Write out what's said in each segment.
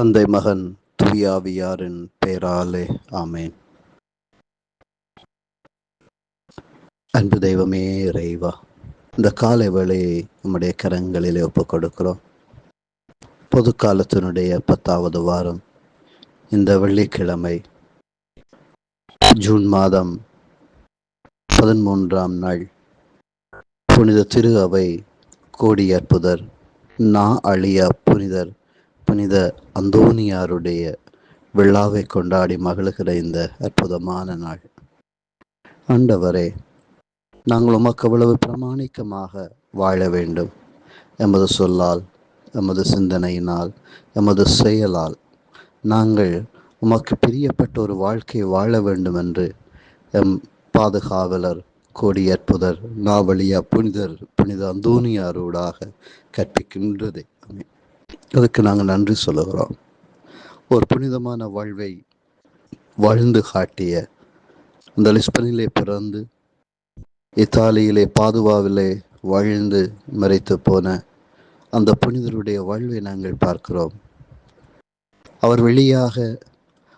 தந்தை மகன் தூயாவியாரின் பெயராலே ஆமேன். அன்பு தெய்வமே இறைவா இந்த காலை வேளையை நம்முடைய கரங்களிலே ஒப்புக் கொடுக்கிறோம் பொது காலத்தினுடைய பத்தாவது வாரம் இந்த வெள்ளிக்கிழமை ஜூன் மாதம் பதிமூன்றாம் நாள் புனித திரு அவை கோடியற்புதர் நா அழியா புனிதர் புனித அந்தோனியாருடைய விழாவை கொண்டாடி மகிழ்கிற இந்த அற்புதமான நாள். ஆண்டவரே நாங்கள் உமக்கு அவ்வளவு பிரமாணிக்கமாக வாழ வேண்டும். எமது சொல்லால் எமது சிந்தனையினால் எமது செயலால் நாங்கள் உமக்கு பிரியப்பட்ட ஒரு வாழ்க்கையை வாழ வேண்டும் என்று எம் பாதுகாவலர் கோடி அற்புதர் நாவலியா புனிதர் புனித அந்தோனியாரோடாக கற்பிக்கின்றது. அதுக்கு நாங்கள் நன்றி சொல்லுகிறோம். ஒரு புனிதமான வாழ்வை வாழ்ந்து காட்டிய அந்த லிஸ்பனிலே பிறந்து இத்தாலியிலே பாதுவாவிலே வாழ்ந்து மறைத்து போன அந்த புனிதருடைய வாழ்வை நாங்கள் பார்க்கிறோம். அவர் வெளியாக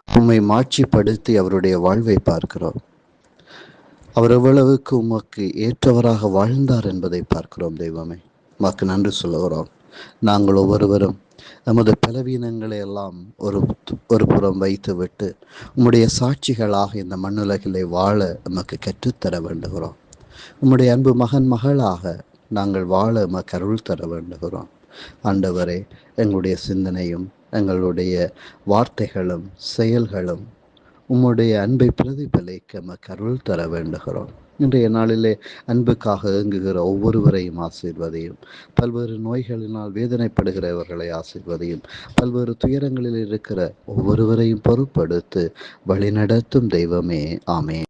உம்மை மாட்சிப்படுத்தி அவருடைய வாழ்வை பார்க்கிறோம். அவர் எவ்வளவுக்கு உமக்கு ஏற்றவராக வாழ்ந்தார் என்பதை பார்க்கிறோம் தெய்வமே. உமக்கு நன்றி சொல்லுகிறோம். நாங்கள் ஒவ்வொருவரும் நமது பலவீனங்களை எல்லாம் ஒரு ஒரு புறம் வைத்துவிட்டு உம்முடைய சாட்சிகளாக இந்த மண்ணுலகிலே வாழ நமக்கு கற்றுத்தர வேண்டுகிறோம். உம்முடைய அன்பு மகன் மகளாக நாங்கள் வாழ நமக்கு அருள் தர வேண்டுகிறோம். ஆண்டவரே எங்களுடைய சிந்தனையும் எங்களுடைய வார்த்தைகளும் செயல்களும் உம்முடைய அன்பை பிரதிபலிக்க நமக்கு தர வேண்டுகிறோம். இன்றைய நாளிலே அன்புக்காக இயங்குகிற ஒவ்வொருவரையும் ஆசீர்வதையும். பல்வேறு நோய்களினால் வேதனைப்படுகிறவர்களை ஆசீர்வதையும். பல்வேறு துயரங்களில் இருக்கிற ஒவ்வொருவரையும் பொருட்படுத்து வழிநடத்தும் தெய்வமே. ஆமே